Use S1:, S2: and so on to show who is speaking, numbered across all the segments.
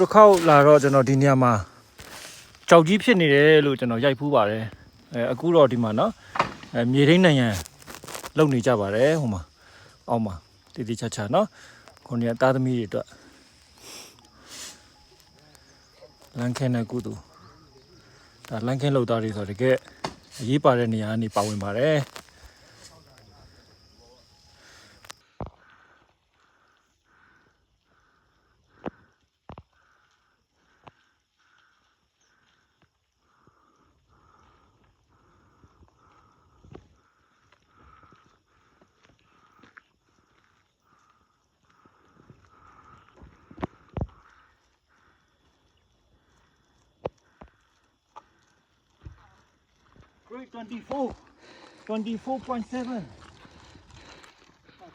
S1: တစ်ခေါက်လာတော့ကျွန်တော်ဒီနေရာမှာကြောက်ကြီးဖြစ်နေတယ်လို့ကျွန်တော်ရိုက်ဖူးပါတယ်အဲအခုတော့ဒီမှာနော်အဲမြေထိန်နိုင်ရန်လုံနေကြပါတယ်ဟိုမှာအောက်မှာတည်တည်ချာချာနော်ခုနေသားသမီးတွေအတွက်လန်ခဲနဲ့ကုသူဒါလန်ခဲလောက်သားတွေဆိုတော့တကယ်အရေးပါတဲ့နေရာကနေပါဝင်ပါတယ် 24 24.7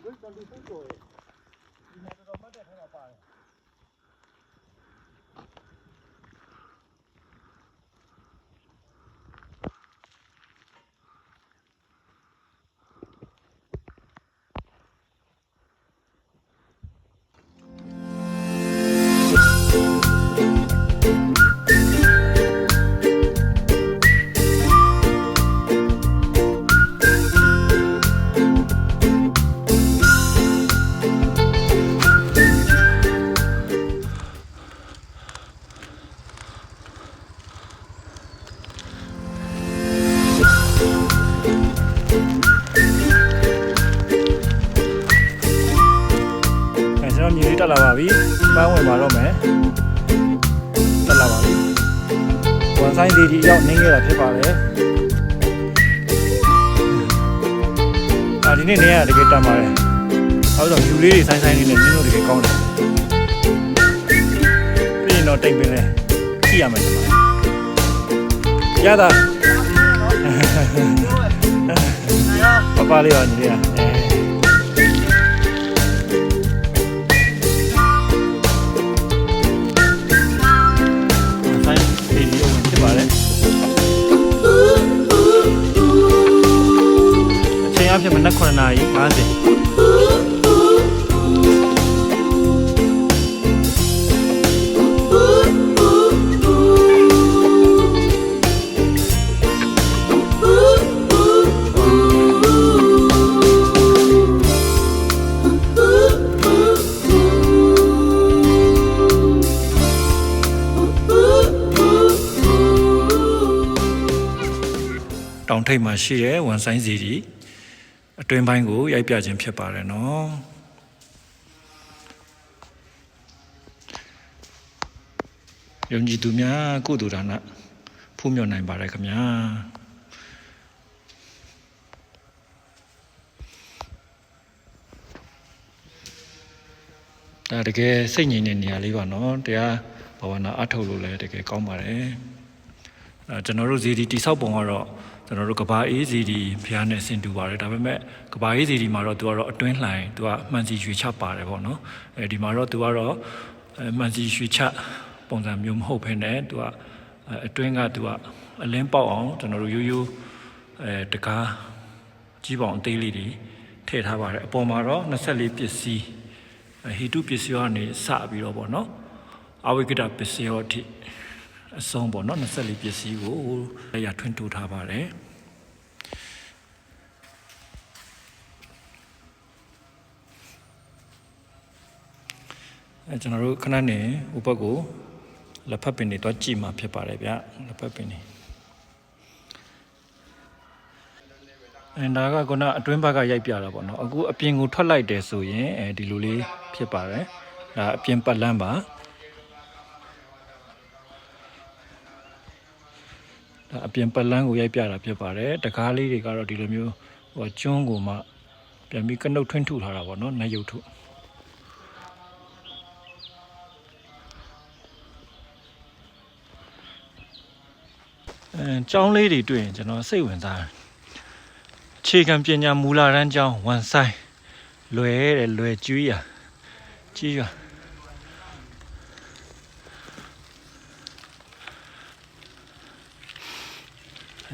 S1: Grade 24ကျော်ရဲ့ တော်ညီလေးတက်လာပါပြီပန်းဝင်ပါတော့မယ်တက်လာပါပြီဝန်ဆိုင်ဒီဒီရောက်နင်းခဲ့တာဖြစ်ပါတယ်အာဒီနေ့နေရတကယ်တန်ပါတယ်အဲဒါယူလေးတွေဆိုင်ဆိုင်လေးနဲ့နင်းလို့တကယ်ကောင်းတယ်ပြီးရင်တော့တိတ်ပင်လဲကြည့်ရမယ်ကျွန်တော်ရတာပပလေးပါညီလေးอ่ะ ထိပ်မှာရှိတဲ့ဝန်ဆိုင်စီဒီအတွင်းပိုင်းကိုရိုက်ပြခြင်းဖြစ်ပါတယ်နော်ယုံကြည်သူများကုသိုလ်ဒါနဖူးမြော်နိုင်ပါတယ်ခင်ဗျာဒါတကယ်စိတ်ငြိမ်တဲ့နေရာလေးပါနော်တရားဘာဝနာအထုတ်လို့လည်းတကယ်ကောင်းပါတယ်အဲကျွန်တော်တို့ဇီဒီတိဆောက်ပုံကတော့ ကျွန်တော်တို့ကဘာအေးဇီဒီဖျားနဲ့ဆင်တူပါတယ်ဒါပေမဲ့ကဘာအေးဇီဒီမှာတော့သူကတော့အတွင်းလှိုင်သူကမှန်စီရွှေချပါတယ်ပေါ့နော်အဲဒီမှာတော့သူကတော့အဲမှန်စီရွှေချပုံစံမျိုးမဟုတ်ဘဲနဲ့သူကအဲအတွင်းကသူကအလင်းပေါက်အောင်ကျွန်တော်တို့ရိုးရိုးအဲတကားကြီးပေါင်အသေးလေးတွေထည့်ထားပါတယ်အပေါ်မှာတော့24ပစ္စည်းအဲဟီတုပစ္စည်းရောကနေစပြီးတော့ပေါ့နော်အဝိကတပစ္စည်းရောအထိ အဆုံးပေါ့နော်24ပစ္စည်းကိုလက်ရထွန်းတိုးထားပါတယ်အဲကျွန်တော်တို့ခဏနေဥပတ်ကိုလက်ဖက်ပင်တွေတော့ကြည့်မှာဖြစ်ပါတယ်ဗျလက်ဖက်ပင်တွေအဲဒါကခုနအတွင်းဘက်ကရိုက်ပြတာပေါ့နော်အခုအပြင်ကိုထွက်လိုက်တယ်ဆိုရင်အဲဒီလိုလေးဖြစ်ပါတယ်ဒါအပြင်ပတ်လန်းပါ အပြင်ပတ်လန်းကိုရိုက်ပြတာဖြစ်ပါတယ်တကားလေးတွေကတော့ဒီလိုမျိုးဟိုကျွန်းကိုမှပြန်ပြီးကနှုတ်ထွင်းထုထားတာပေါ့နော်နတ်ရုပ်ထုအဲကျောင်းလေးတွေတွေ့ရင်ကျွန်တော်စိတ်ဝင်စားတယ်အခြေခံပညာမူလာတန်းကျောင်းဝန်ဆိုင်လွယ်တဲ့လွယ်ကျွေးရကြီးရ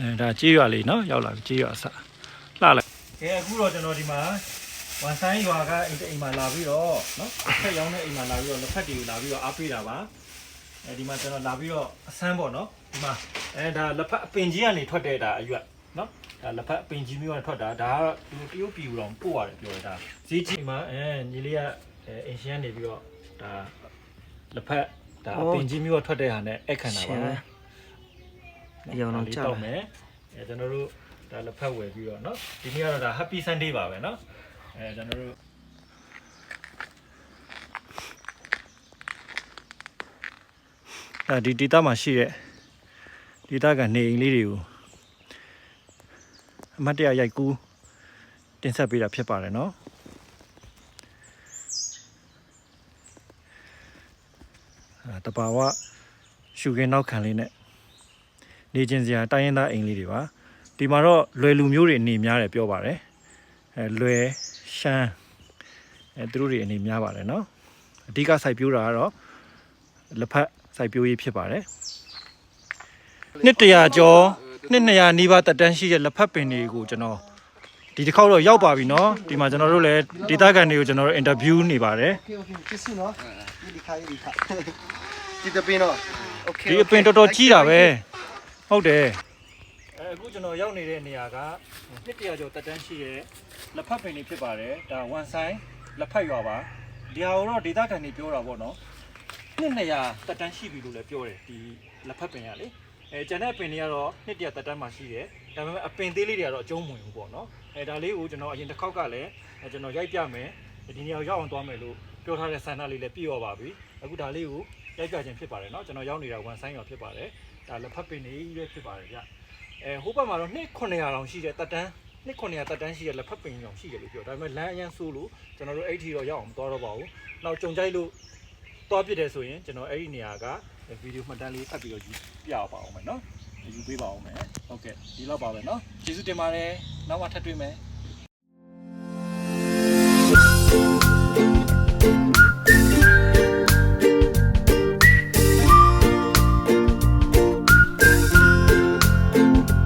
S1: အဲဒါကြေးရွာလေးနော်ရောက်လာပြီကြေးရွာဆက်လှလိုက်ကဲအခုတော့ကျွန်တော်ဒီမှာဝန်ဆိုင်ရွာကအိမ်တအိမ်မှာလာပြီးတော့နော်ဖက်ရောင်းတဲ့အိမ်မှာလာပြီးတော့လက်ဖက်တွေကိုလာပြီးတော့အားပေးတာပါအဲဒီမှာကျွန်တော်လာပြီးတော့အဆန်းပေါ့နော်ဒီမှာအဲဒါလက်ဖက်အပင်ကြီးကနေထွက်တဲ့ဒါအရွက်နော်ဒါလက်ဖက်အပင်ကြီးမျိုးကနေထွက်တာဒါကတော့ဒီတရုတ်ပြည်ကိုတော့ပို့ရတယ်ပြောတယ်ဒါဈေးကြီးမှာအဲညီလေးကအဲအင်ရှင်ကနေပြီးတော့ဒါလက်ဖက်ဒါအပင်ကြီးမျိုးကထွက်တဲ့ဟာနဲ့အဲ့ခံတာပါနော်
S2: အရောင်တော့ကြောက်
S1: တော့မယ်အဲကျွန်တော်တို့ဒါလက်ဖက်ဝယ်ပြီးတော့เนาะဒီနေ့ကတော့ဒါ Happy Sunday ပါပဲเนาะအဲကျွန်တော်တို့အဲဒီဒေတာမှာရှိတဲ့ဒေတာကနေအိမ်လေးတွေကိုအမတ်တရရိုက်ကူးတင်ဆက်ပေးတာဖြစ်ပါတယ်เนาะအဲတဘာဝရှုခင်းနောက်ခံလေးနဲ့ နေချင်းစရာတိုင်းရင်းသားအိမ်လေးတွေပါဒီမှာတော့လွယ်လူမျိုးတွေအနေများတယ်ပြောပါတယ်အဲလွယ်ရှမ်းအဲသူတို့တွေအနေများပါတယ်เนาะအဓိကစိုက်ပျိုးတာကတော့လက်ဖက်စိုက်ပျိုးရေးဖြစ်ပါတယ်နှစ်တရာကျော်နှစ်200နီးပါးတက်တန်းရှိတဲ့လက်ဖက်ပင်တွေကိုကျွန်တော်ဒီတစ်ခေါက်တော့ရောက်ပါပြီเนาะဒီမှာကျွန်တော်တို့လည်းဒေတာကန်တွေကိုကျွန်တော်တို့အင်တာဗျူးနေပါတယ်
S3: โอเคโอเคကျေးဇူးနော်ဒီဒီခါဒီခါဒီတပင်းတော့โอเค
S1: ဒီအပင်တော်တော်ကြီးတာပဲ ဟုတ်တယ်အဲအခုကျွန်တော်ရောက်နေတဲ့နေရာကနှစ်တရာကျော်တက်တန်းရှိတဲ့လက်ဖက်ပင်တွေဖြစ်ပါတယ်ဒါဝန်ဆိုင်လက်ဖက်ရွာပါဒီဟာကိုတော့ဒေတာကန်တွေပြောတာပေါ့နော်နှစ်200တက်တန်းရှိပြီလို့လည်းပြောတယ်ဒီလက်ဖက်ပင်ကလေအဲကျန်တဲ့အပင်တွေကတော့နှစ်တရာတက်တန်းမှရှိတယ်ဒါပေမဲ့အပင်သေးလေးတွေကတော့အကျုံးမဝင်ဘူးပေါ့နော်အဲဒါလေးကိုကျွန်တော်အရင်တစ်ခေါက်ကလည်းအဲကျွန်တော်ရိုက်ပြမယ်ဒီနေရာကိုရောက်အောင်သွားမယ်လို့ပြောထားတဲ့ဆန္ဒလေးလည်းပြည့်ရောပါပြီအခုဒါလေးကို ရိုက်ပြခြင်းဖြစ်ပါတယ်เนาะကျွန်တော်ရောက်နေတာဝန်ဆိုင်ရွာဖြစ်ပါတယ်ဒါလက်ဖက်ပင်တွေပဲဖြစ်ပါတယ်ဗျအဲဟိုဘက်မှာတော့နှစ်900တောင်ရှိတယ်တက်တန်းနှစ်900တက်တန်းရှိတဲ့လက်ဖက်ပင်တောင်ရှိတယ်လို့ပြောဒါပေမဲ့လမ်းအရန်ဆိုးလို့ကျွန်တော်တို့အဲ့ဒီတော့ရောက်အောင်မသွားတော့ပါဘူးနောက်ကြုံကြိုက်လို့သွားပြစ်တယ်ဆိုရင်ကျွန်တော်အဲ့ဒီနေရာကဗီဒီယိုမှတ်တမ်းလေးဖတ်ပြီးတော့ယူပြပါအောင်မယ်เนาะယူပေးပါအောင်မယ်ဟုတ်ကဲ့ဒီလောက်ပါပဲเนาะကျေးဇူးတင်ပါတယ်နောက်မှထပ်တွေ့မယ်